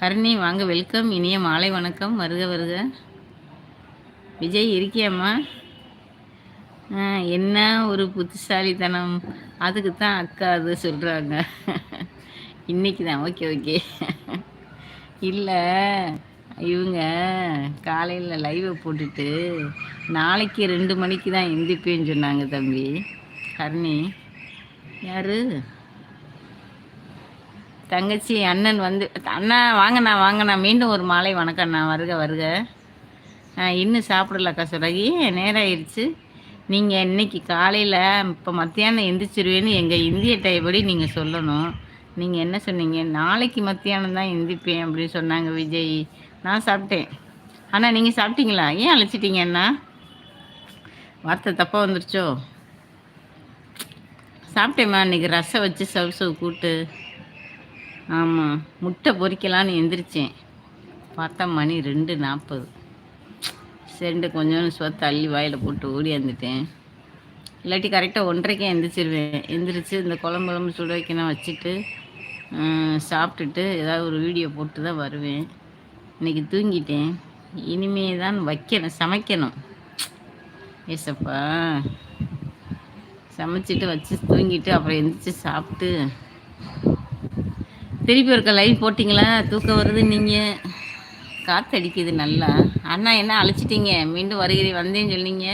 ஹரிணி வாங்க வெல்கம் இனிய மாலை வணக்கம். வருக வருக. விஜய் இருக்கியம்மா? என்ன ஒரு புத்திசாலித்தனம்? அதுக்கு தான் அக்கா அது சொல்கிறாங்க இன்னைக்கு தான். Okay okay. இல்லை இவங்க காலையில் லைவை போட்டுட்டு நாளைக்கு ரெண்டு மணிக்கு தான் எந்திப்பேன்னு சொன்னாங்க தம்பி. ஹரணி யார்? தங்கச்சி அண்ணன் வந்து அண்ணா வாங்கண்ணா வாங்கண்ணா மீண்டும் ஒரு மாலை வணக்கம்ண்ணா. வருக வருக. இன்னும் சாப்பிடலக்கா சுரகி. நேரம் ஆயிடுச்சு நீங்கள் இன்னைக்கு காலையில் இப்போ மத்தியானம் எந்திரிச்சிருவேன்னு எங்கள் இந்திய டைப்படி நீங்கள் சொல்லணும். நீங்கள் என்ன சொன்னீங்க? நாளைக்கு மத்தியானம் தான் எந்திப்பேன் அப்படின்னு சொன்னாங்க விஜய். நான் சாப்பிட்டேன். ஆனால் நீங்கள் சாப்பிட்டீங்களா? ஏன் அழைச்சிட்டீங்க அண்ணா? வார்த்தை தப்பாக வந்துருச்சோ? சாப்பிட்டேம்மா இன்னைக்கு ரசம் வச்சு சவு கூட்டு. ஆமாம் முட்டை பொரிக்கலான்னு எந்திரிச்சேன். பார்த்தா மணி ரெண்டு நாற்பது சரிண்டு கொஞ்சோண்டு சொத்து அள்ளி வாயில் போட்டு ஓடியாந்துட்டேன் இல்லாட்டி கரெக்டாக ஒன்றரைக்கே எந்திரிச்சிருவேன். எந்திரிச்சு இந்த குழம்பு குழம்பு சுட வைக்கணும் வச்சுட்டு சாப்பிட்டுட்டு ஏதாவது ஒரு வீடியோ போட்டு தான் வருவேன். இன்னைக்கு தூங்கிட்டேன். இனிமே தான் வைக்கணும் சமைக்கணும். ஏசப்பா. சமைச்சிட்டு வச்சு தூங்கிட்டு அப்புறம் எந்திரிச்சு சாப்பிட்டு திருப்பி ஒருக்க லைவ் போட்டிங்களா? தூக்கம் வருது நீங்கள் காற்றடிக்குது நல்லா. அண்ணா என்ன அழைச்சிட்டீங்க? மீண்டும் வருகிறீ வந்தேன்னு சொன்னீங்க.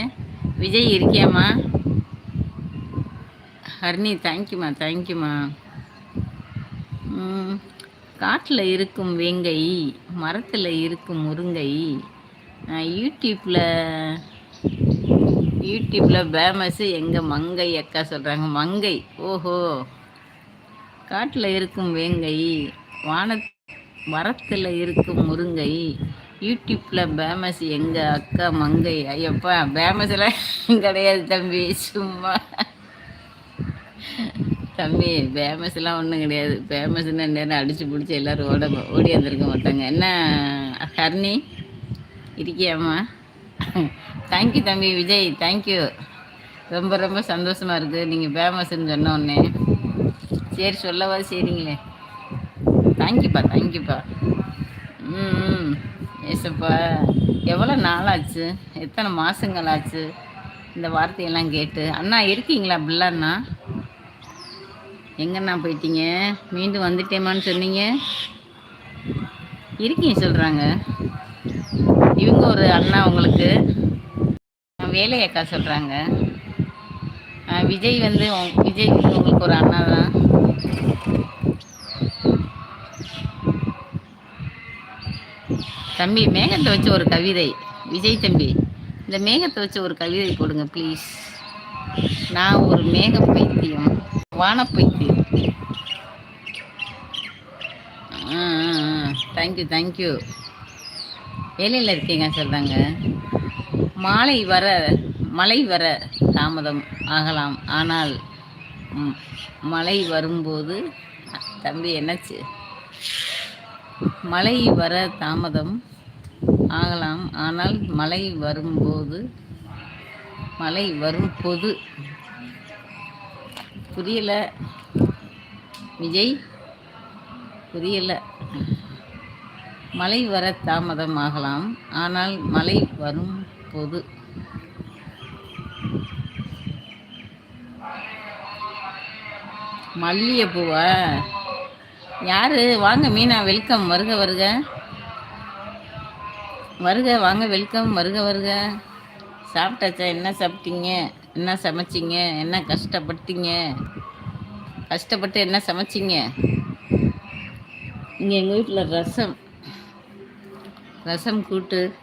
விஜய் இருக்கியாம்மா? ஹர்னி தேங்க்யூம்மா தேங்க்யூம்மா காட்டில் இருக்கும் வேங்கை மரத்தில் இருக்கும் முருங்கை. யூடியூப்பில் யூடியூப்பில் பேமஸ்ஸு எங்கள் மங்கை அக்கா சொல்கிறாங்க மங்கை ஓஹோ. காட்டில் இருக்கும் வேங்கை வான மரத்தில் இருக்கும் முருங்கை யூடியூப்பில் பேமஸ் எங்கள் அக்கா மங்கை. ஐயப்பா பேமஸ்லாம் கிடையாது தம்பி சும்மா. தம்பி ஃபேமஸ்லாம் ஒன்றும் கிடையாது. ஃபேமஸ்னா நேரம் அடித்து பிடிச்சி எல்லோரும் ஓட ஓடி வந்திருக்க மாட்டாங்க. என்ன ஹர்னி இருக்கியாம்மா? தேங்க்யூ தம்பி விஜய் தேங்க்யூ ரொம்ப ரொம்ப சந்தோஷமாக இருக்குது நீங்கள் ஃபேமஸ்ன்னு சொன்ன உடனே. சரி சொல்லவா? சரிங்களே. தேங்க்யூப்பா தேங்க்யூப்பா ம் ம். ஏசப்பா எவ்வளோ நாளாச்சு? எத்தனை மாதங்கள் ஆச்சு இந்த வார்த்தையெல்லாம் கேட்டு. அண்ணா இருக்கீங்களா பிள்ளைண்ணா? எங்கண்ணா போயிட்டீங்க? மீண்டும் வந்துட்டேமான்னு சொன்னீங்க? இருக்கீங்க சொல்கிறாங்க இவங்க ஒரு அண்ணா உங்களுக்கு. வேலை அக்கா சொல்கிறாங்க விஜய் வந்து விஜய் உங்களுக்கு ஒரு அண்ணா தான் தம்பி மேகத்தை வச்சு ஒரு கவிதை. விஜய் தம்பி இந்த மேகத்தை வச்சு ஒரு கவிதை போடுங்க ப்ளீஸ் நான் ஒரு மேக பைத்தியம் வான பைத்தியம் தேங்க்யூ தேங்க்யூ வேலையில் இருக்கீங்க சொல்கிறாங்க மாலை வர மழை வர தாமதம் ஆகலாம். ஆனால் ம், மழை வரும்போது தம்பி என்னாச்சு? மழை வர தாமதம் ஆகலாம் ஆனால் மழை வரும்போது மழை வரும்போது. புரியல விஜய்? புரியல. மழை வர தாமதம் ஆகலாம் ஆனால் மழை வரும் போது மல்லிகைப்பூவா? யாரு? வாங்க மீனா வெல்கம் வருக வருக. வருக வாங்க வெல்கம் வருக வருக. சாப்பிட்டாச்சா? என்ன சாப்பிட்டீங்க? என்ன சமைச்சிங்க? என்ன கஷ்டப்பட்டீங்க? கஷ்டப்பட்டு என்ன சமைச்சிங்க? இங்கே எங்கள் வீட்டில் ரசம். ரசம் கூட்டு.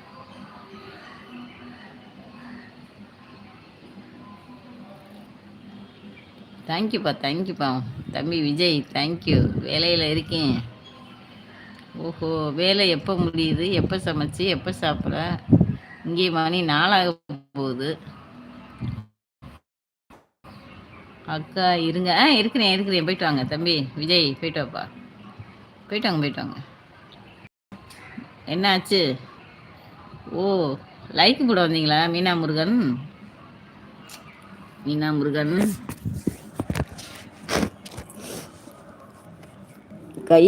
தேங்க்யூப்பா தேங்க்யூப்பா தம்பி விஜய் தேங்க்யூ வேலையில் இருக்கேன். ஓஹோ வேலை எப்போ முடியுது? எப்போ சமைச்சு? எப்போ சாப்பிட்ற இங்கே மணி நாளாக போகுது. அக்கா இருங்க. ஆ இருக்கிறேன் இருக்கிறேன். போயிட்டு வாங்க தம்பி. விஜய் போயிட்டு வாப்பா. போயிட்டு வாங்க போயிட்டு வாங்க. என்னாச்சு? ஓ லைக் போட வந்தீங்களா மீனா முருகன் மீனா முருகன் கை